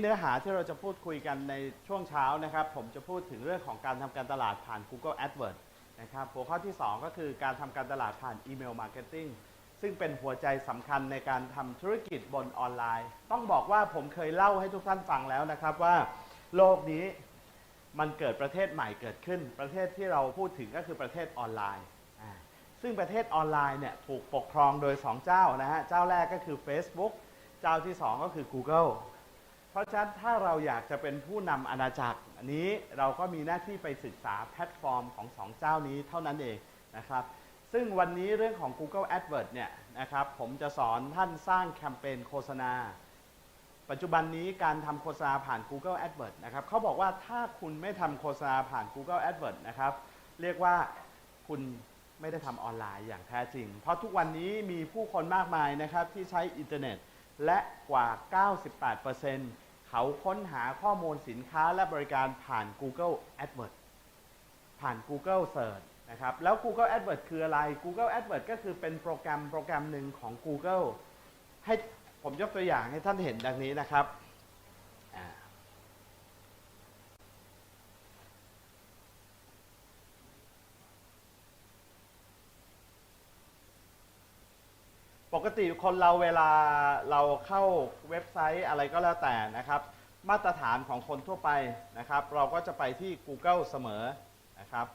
เนื้อหาที่เราจะพูดคุยกันในช่วงเช้านะครับ ผมจะพูดถึงเรื่องของการทำการตลาดผ่าน Google AdWords นะครับหัวข้อที่ 2 ก็คือการทำการตลาดผ่านอีเมลมาร์เก็ตติ้งซึ่งเป็นหัวใจสำคัญในการทำธุรกิจบนออนไลน์ ต้องบอกว่าผมเคยเล่าให้ทุกท่านฟังแล้วนะครับว่า โลกนี้มันเกิดประเทศใหม่เกิดขึ้น ประเทศที่เราพูดถึงก็คือประเทศออนไลน์ ซึ่งประเทศออนไลน์เนี่ยถูกปกครองโดย 2 เจ้านะฮะ เจ้าแรกก็คือ Facebook เจ้าที่ 2 ก็คือ Google เพราะฉะนั้นถ้าเราอยากจะเป็นผู้นำอาณาจักรอันนี้เราก็มีหน้าที่ไปศึกษาแพลตฟอร์มของสองเจ้านี้เท่านั้นเองนะครับ ซึ่งวันนี้เรื่องของ Google AdWords เนี่ยนะครับผมจะสอนท่านสร้างแคมเปญโฆษณา ปัจจุบันนี้การทำโฆษณาผ่าน Google AdWords นะครับเขาบอกว่าถ้าคุณไม่ทำโฆษณาผ่าน Google AdWords นะครับเรียกว่าคุณไม่ได้ทำออนไลน์อย่างแท้จริง เพราะทุกวันนี้มีผู้คนมากมายนะครับที่ใช้อินเทอร์เน็ต และกว่า 98% เขาค้นหาข้อมูลสินค้าและบริการผ่าน Google AdWords ผ่าน Google Search นะครับแล้ว Google AdWords คืออะไร Google AdWords ก็คือเป็นโปรแกรมโปรแกรมหนึ่งของ Google ให้ผมยกตัวอย่างให้ท่านเห็นดังนี้นะครับ ปกติคนเราเวลาเราเข้าเว็บไซต์อะไรก็แล้วแต่นะครับ มาตรฐานของคนทั่วไปนะครับ เราก็จะไปที่ Google เสมอนะครับ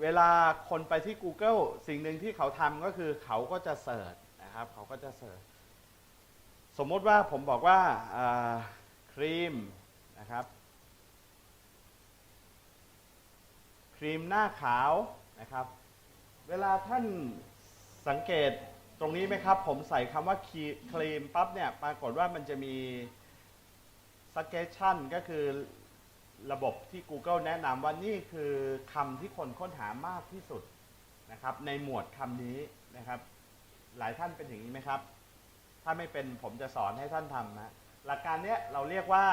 เวลาคนไปที่ Google สิ่งหนึ่งที่เขาทำก็คือเขาก็จะเสิร์ชนะครับเขาก็จะเสิร์ชสมมติว่าผมบอกว่าอ่าครีมนะครับครีมหน้าขาวนะครับ เวลาท่านสังเกต ตรงนี้ไหมครับ ผมใส่คำว่าครีครีมปั๊บเนี่ยปรากฏว่ามันจะมี suggestion ก็คือระบบที่ Google แนะนำว่านี่คือคำที่คนค้นหามากที่สุดนะครับ ในหมวดคำนี้นะครับ หลายท่านเป็นอย่างนี้ไหมครับ ถ้าไม่เป็นผมจะสอนให้ท่านทำนะหลักการเนี้ยเราเรียกว่า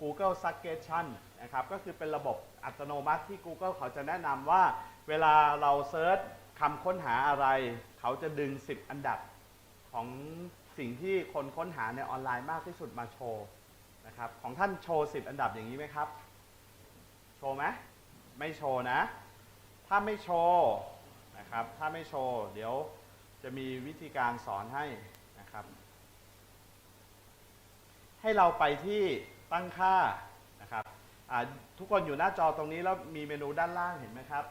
Google Suggestion นะครับ ก็คือเป็นระบบอัตโนมัติที่ Google เขาจะแนะนำว่า เวลาเราเซิร์ชำค้นหาอะไร เขาจะดึง 10 อันดับของสิ่งที่คนค้นหาในออนไลน์มากที่สุดมาโชว์นะครับ ของท่านโชว์ 10 อันดับอย่างนี้ไหมครับ โชว์ไหมไม่โชว์นะ ถ้าไม่โชว์นะครับ ถ้าไม่โชว์ เดี๋ยวจะมีวิธีการสอนให้นะครับ ให้เราไปที่ตั้งค่านะครับทุกคนอยู่หน้าจอตรงนี้แล้วมีเมนูด้านล่างเห็นไหมครับ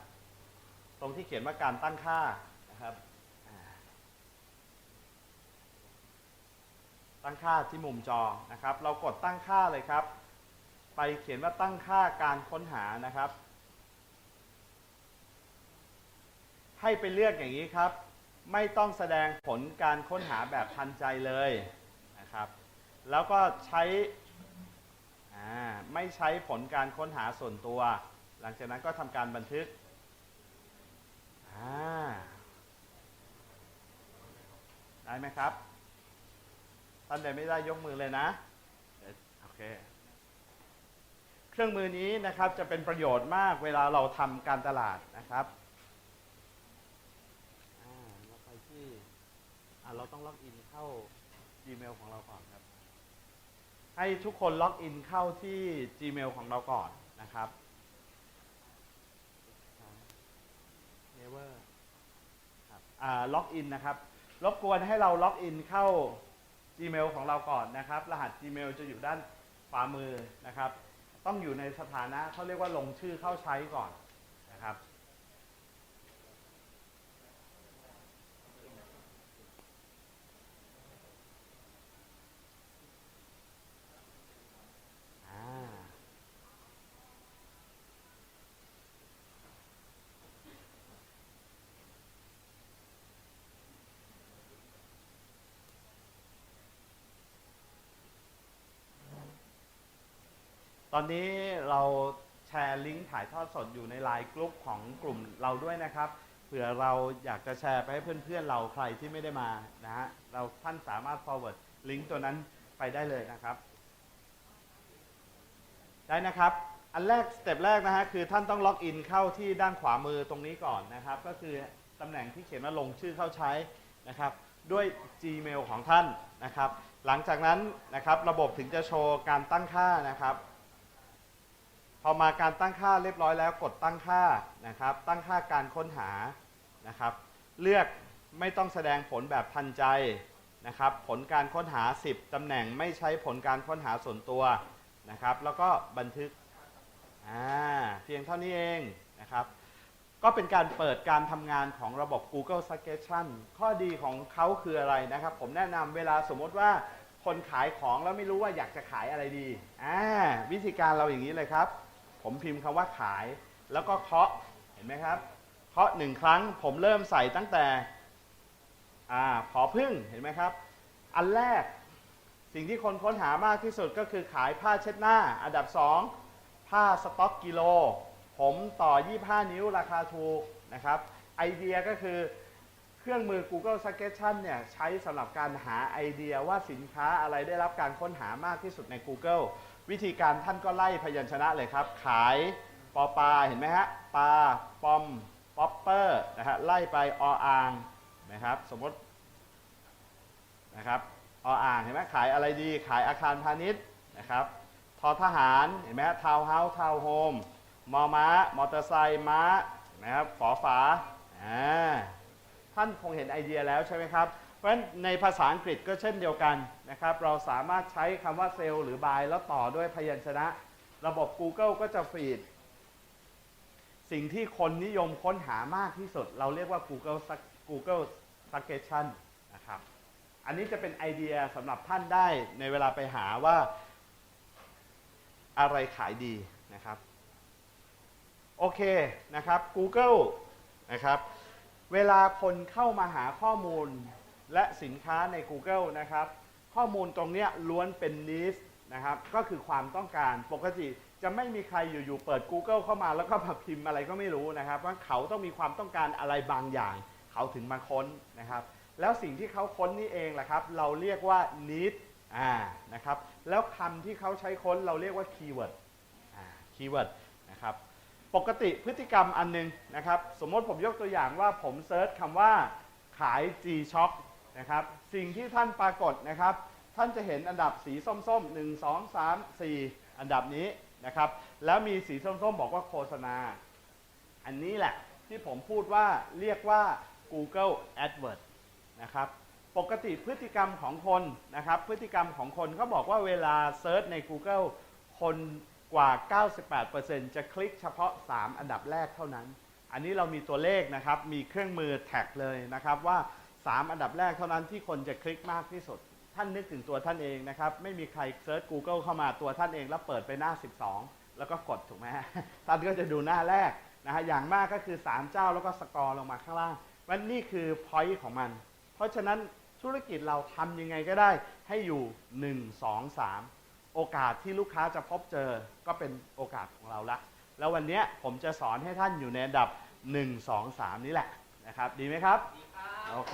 ตรงที่เขียนว่าการตั้งค่านะครับตั้งค่าที่มุมจอนะครับ เรากดตั้งค่าเลยครับ ไปเขียนว่าตั้งค่าการค้นหานะครับ ให้ไปเลือกอย่างนี้ครับ ไม่ต้องแสดงผลการค้นหาแบบทันใจเลยนะครับ แล้วก็ใช้อ่าไม่ใช้ผลการค้นหาส่วนตัว หลังจากนั้นก็ทำการบันทึก อ่าได้ไหมครับท่านใดไม่ได้ยกมือเลยนะโอเคเครื่องมือนี้นะครับจะเป็นประโยชน์มากเวลาเราทำการตลาดนะครับอ่าเราไปที่อ่าเราต้องล็อกอินเข้า Gmail ของเราก่อนครับ ให้ทุกคนล็อกอินเข้าที่ Gmail ของเราก่อนนะครับ Never ครับอ่าล็อกอินนะครับ รบกวนให้เราล็อกอินเข้า Gmail ของเราก่อนนะครับ รหัส Gmail จะอยู่ด้านขวามือนะครับ ต้องอยู่ในสถานะเขาเรียกว่าลงชื่อเข้าใช้ก่อนนะครับ ตอนนี้เราแชร์ลิงก์ถ่ายทอดสดอยู่ในไลน์กลุ่มของกลุ่มเราด้วยนะครับเผื่อเราอยากจะแชร์ไปให้เพื่อนๆเราใครที่ไม่ได้มานะฮะเราท่านสามารถ forward ลิงก์ตัวนั้นไปได้เลยนะครับ ได้นะครับ อันแรกสเต็ปแรกนะฮะคือท่านต้องล็อกอินเข้าที่ด้านขวามือตรงนี้ก่อนนะครับ ก็คือตำแหน่งที่เขียนว่าลงชื่อเข้าใช้นะครับ ด้วย Gmail ของท่านนะครับ หลังจากนั้นนะครับระบบถึงจะโชว์การตั้งค่านะครับ พอมาการตั้งค่าเรียบร้อยแล้วกดตั้งค่านะครับ ตั้งค่าการค้นหานะครับ เลือกไม่ต้องแสดงผลแบบทันใจนะครับ ผลการค้นหา 10ตำแหน่งไม่ใช้ผลการค้นหาส่วนตัวนะครับ แล้วก็บันทึกอ่าเพียงเท่านี้เองนะครับ ก็เป็นการเปิดการทำงานของระบบ Google Suggestion ข้อดีของเขาคืออะไรนะครับ ผมแนะนำเวลาสมมติว่าคนขายของแล้วไม่รู้ว่าอยากจะขายอะไรดี อ่า วิธีการเราอย่างนี้เลยครับ ผมพิมพ์คำว่าขาย แล้วก็เคาะเห็นไหมครับเคาะหนึ่งครั้งผมเริ่มใส่ตั้งแต่อ่าผอพึ่งเห็นไหมครับ อันแรกสิ่งที่คนค้นหามากที่สุดก็คือขายผ้าเช็ดหน้า อันดับ 2 ผ้าสต็อกกิโล ผมต่อ 25 นิ้วราคาถูกนะครับ ไอเดียก็คือ เครื่องมือ Google Suggestion เนี่ยใช้สำหรับการหาไอเดียว่าสินค้าอะไรได้รับการค้นหามากที่สุดใน Google วิธีการท่านก็ไล่พยัญชนะเลยครับ ขายปอปลาเห็นไหมฮะปลาปอมป๊อปเปอร์นะฮะไล่ไปออ่างนะครับ สมมตินะครับออ่างเห็นไหมขายอะไรดีขายอาคารพาณิชย์นะครับทอทหารเห็นไหมฮะทาวน์เฮาส์ทาวน์โฮมมอม้ามอเตอร์ไซค์ม้าเห็นไหมครับฝอฝาอ่า ท่านคงเห็นไอเดียแล้วใช่ไหมครับ เพราะฉะนั้นในภาษาอังกฤษก็เช่นเดียวกันนะครับ เราสามารถใช้คำว่าเซลล์หรือบายแล้วต่อด้วยพยัญชนะ ระบบ Google ก็จะฟีดสิ่งที่คนนิยมค้นหามากที่สุด เราเรียกว่า Google Google Suggestion นะครับ อันนี้จะเป็นไอเดียสำหรับท่านได้ในเวลาไปหาว่าอะไรขายดีนะครับ โอเคนะครับ Google นะครับ เวลาคนเข้ามาหาข้อมูลและสินค้าใน Google นะครับ ข้อมูลตรงนี้ล้วนเป็น needs นะครับ ก็คือความต้องการปกติจะไม่มีใครอยู่ๆเปิด Google เข้ามาแล้วก็มาพิมพ์อะไรก็ไม่รู้นะครับ ว่าเขาต้องมีความต้องการอะไรบางอย่าง เขาถึงมาค้นนะครับ แล้วสิ่งที่เขาค้นนี่เองแหละครับ เราเรียกว่า need อ่านะครับแล้วคำที่เขาใช้ค้นเราเรียกว่า keyword อ่า keyword นะครับ ปกติพฤติกรรมอันหนึงนะครับ สมมติผมยกตัวอย่างว่าผมเซิร์ชคำว่าขาย G-Shock นะครับ สิ่งที่ท่านปรากฏนะครับ ท่านจะเห็นอันดับสีส้มๆ 1 2 3 4 อันดับนี้นะครับ แล้วมีสีส้มๆ บอกว่าโฆษณา อันนี้แหละที่ผมพูดว่าเรียกว่า Google AdWords นะครับ ปกติพฤติกรรมของคนนะครับ พฤติกรรมของคนเขาบอกว่าเวลาเซิร์ชใน Google คน กว่า 98%จะคลิกเฉพาะ 3 อันดับแรกเท่านั้น อันนี้เรามีตัวเลขนะครับ มีเครื่องมือแท็กเลยนะครับว่า 3 อันดับแรกเท่านั้นที่คนจะคลิกมากที่สุด ท่านนึกถึงตัวท่านเองนะครับ ไม่มีใครเซิร์ช Google เข้ามาตัวท่านเองแล้วเปิดไปหน้า 12 แล้วก็กดถูกไหมฮะท่านก็จะดูหน้าแรกนะฮะอย่างมากก็คือ 3 เจ้าแล้วก็สกอร์ลงมาข้างล่างวันนี่คือ point ของมัน เพราะฉะนั้นธุรกิจเราทำยังไงก็ได้ให้อยู่ 1 2 3 โอกาสที่ลูกค้าจะพบเจอก็เป็นโอกาสของเราละ แล้ววันเนี้ยผมจะสอนให้ท่านอยู่ในอันดับ 1 2 3 นี้แหละนะครับ ดีไหมครับ โอเค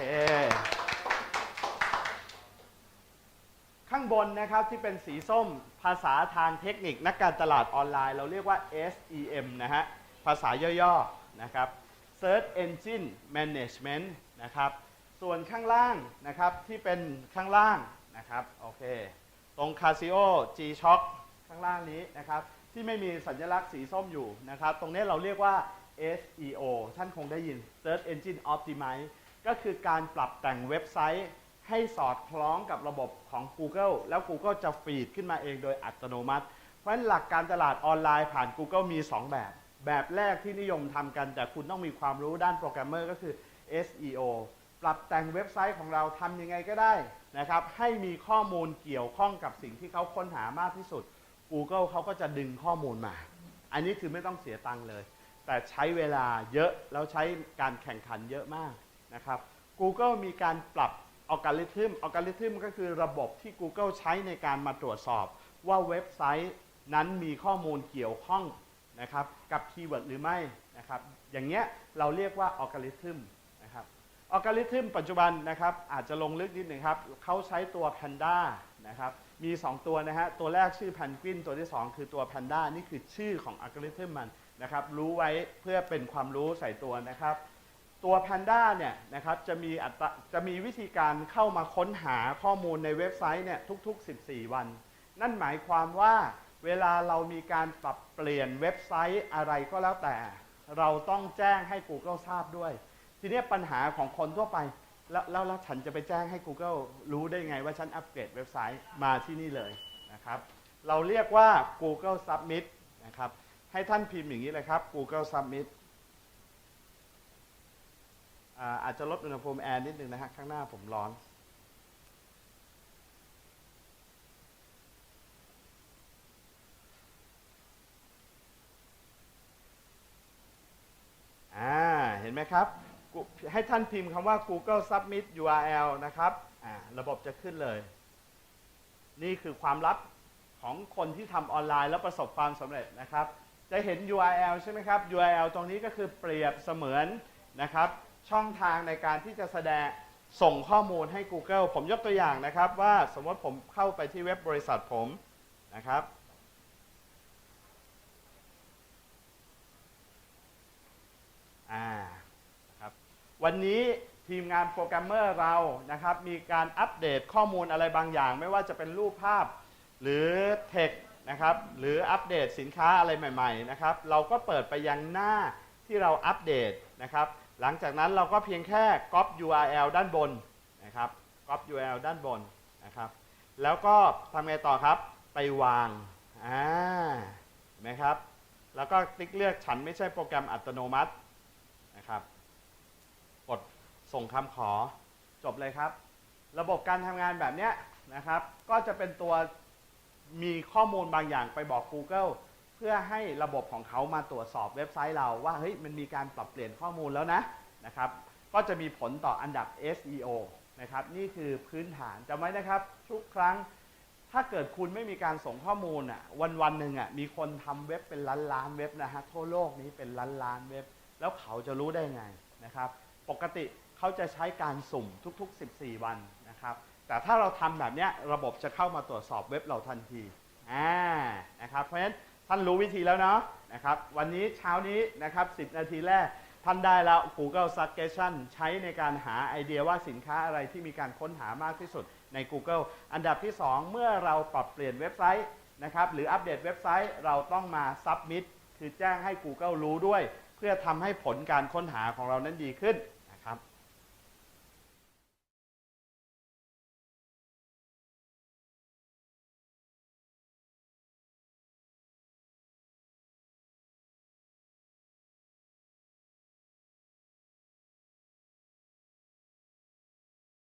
ข้างบนนะครับที่เป็นสีส้มภาษาทางเทคนิคนักการตลาดออนไลน์ เราเรียกว่า SEM นะฮะ ภาษาย่อๆนะครับ Search Engine Management นะครับ ส่วนข้างล่างนะครับที่เป็นข้างล่างนะครับ โอเค ตรง Casio G Shock ข้างล่างนี้นะครับที่ไม่มีสัญลักษณ์สีส้มอยู่นะครับ ตรงนี้เราเรียกว่า SEO ท่านคงได้ยิน Search Engine Optimize ก็คือการปรับแต่งเว็บไซต์ ให้สอดคล้องกับระบบของ Google แล้ว Google จะฟีดขึ้นมาเองโดยอัตโนมัติ เพราะฉะนั้นหลักการตลาดออนไลน์ผ่าน Google มี 2 แบบ แบบแรกที่นิยมทำกัน แต่คุณต้องมีความรู้ด้านโปรแกรมเมอร์ก็คือ SEO ปรับแต่งเว็บไซต์ของเราทำยังไงก็ได้นะครับ ให้มีข้อมูลเกี่ยวข้องกับสิ่งที่เขาค้นหามากที่สุด Google เขาก็จะดึงข้อมูลมา อันนี้คือไม่ต้องเสียตังค์เลย แต่ใช้เวลาเยอะแล้วใช้การแข่งขันเยอะมากนะครับ Google มีการปรับอัลกอริทึมอัลกอริทึมก็คือระบบที่ Google ใช้ในการมาตรวจสอบ ว่าเว็บไซต์นั้นมีข้อมูลเกี่ยวข้องนะครับกับคีย์เวิร์ดหรือไม่นะครับ อย่างเงี้ยเราเรียกว่าอัลกอริทึม อัลกอริทึมปัจจุบันนะครับอาจจะลงลึกนิดหนึ่งครับเขาใช้ตัว Panda นะครับมี 2 ตัวนะฮะตัวแรกชื่อ Penguin ตัวที่ 2 คือตัว Panda นี่คือชื่อของอัลกอริทึมมันนะครับรู้ไว้เพื่อเป็นความรู้ใส่ตัวนะครับ ตัว Panda เนี่ยนะครับจะมีอัตจะมีวิธีการเข้ามาค้นหาข้อมูลในเว็บไซต์เนี่ยทุกๆ 14 วัน นั่นหมายความว่าเวลาเรามีการปรับเปลี่ยนเว็บไซต์อะไรก็แล้วแต่ เราต้องแจ้งให้ Google ทราบด้วย ทีนี้ปัญหาของคนทั่วไป แล้วแล้วแล้วฉันจะไปแจ้งให้ Google รู้ได้ไงว่าฉันอัปเกรดเว็บไซต์มาที่นี่เลยนะครับเราเรียกว่า Google Submit นะครับให้ท่านพิมพ์อย่างนี้เลยครับ Google Submit อาจจะลดอุณหภูมิแอร์นิดนึงนะฮะข้างหน้าผมร้อน อ่า เห็นไหมครับ ให้ท่านพิมพ์คำว่า Google Submit URL นะครับระบบจะขึ้นเลย นี่คือความลับของคนที่ทำออนไลน์แล้วประสบความสำเร็จนะครับ จะเห็น URL ใช่ไหมครับ URL ตรงนี้ก็คือเปรียบเสมือนนะครับ ช่องทางในการที่จะแสดงส่งข้อมูลให้ Google ผมยกตัวอย่างนะครับว่าสมมติผมเข้าไปที่เว็บบริษัทผมนะครับ อ่าครับ วันนี้ทีมงานโปรแกรมเมอร์เรานะครับ มีการอัปเดตข้อมูลอะไรบางอย่าง ไม่ว่าจะเป็นรูปภาพหรือเทคนะครับ หรืออัปเดตสินค้าอะไรใหม่ๆนะครับ เราก็เปิดไปยังหน้าที่เราอัปเดตนะครับ หลังจากนั้นเราก็เพียงแค่ copy URL ด้านบนนะครับ copy URL ด้านบนนะครับ แล้วก็ทำไงต่อครับ ไปวางอ่าเห็นไหมครับ แล้วก็ติ๊กเลือกฉันไม่ใช่โปรแกรมอัตโนมัติ ส่งคำขอจบเลยครับ ระบบการทำงานแบบนี้นะครับ ก็จะเป็นตัวมีข้อมูลบางอย่างไปบอก Google เพื่อให้ระบบของเขามาตรวจสอบเว็บไซต์เราว่าเฮ้ยมันมีการปรับเปลี่ยนข้อมูลแล้วนะนะครับ ก็จะมีผลต่ออันดับ SEO นะครับ นี่คือพื้นฐานจำไว้นะครับ ทุกครั้งถ้าเกิดคุณไม่มีการส่งข้อมูลอะวันวันหนึ่งอะมีคนทำเว็บเป็นล้านล้านเว็บนะฮะทั่วโลกนี้เป็นล้านล้านเว็บ แล้วเขาจะรู้ได้ไงนะครับ ปกติ เขาจะใช้การสุ่มทุก ๆ 14 วันนะครับ แต่ถ้าเราทำแบบนี้ระบบจะเข้ามาตรวจสอบเว็บเราทันทีอ่านะครับ เพราะฉะนั้นท่านรู้วิธีแล้วเนาะนะครับ วันนี้เช้านี้นะครับ 10 นาทีแรก ท่านได้แล้ว Google Suggestion ใช้ในการหาไอเดียว่าสินค้าอะไรที่มีการค้นหามากที่สุดใน Google อันดับที่ 2 เมื่อเราปรับเปลี่ยนเว็บไซต์นะครับ หรืออัปเดตเว็บไซต์เราต้องมา Submit คือแจ้งให้ Google รู้ด้วย เพื่อทำให้ผลการค้นหาของเรานั้นดีขึ้น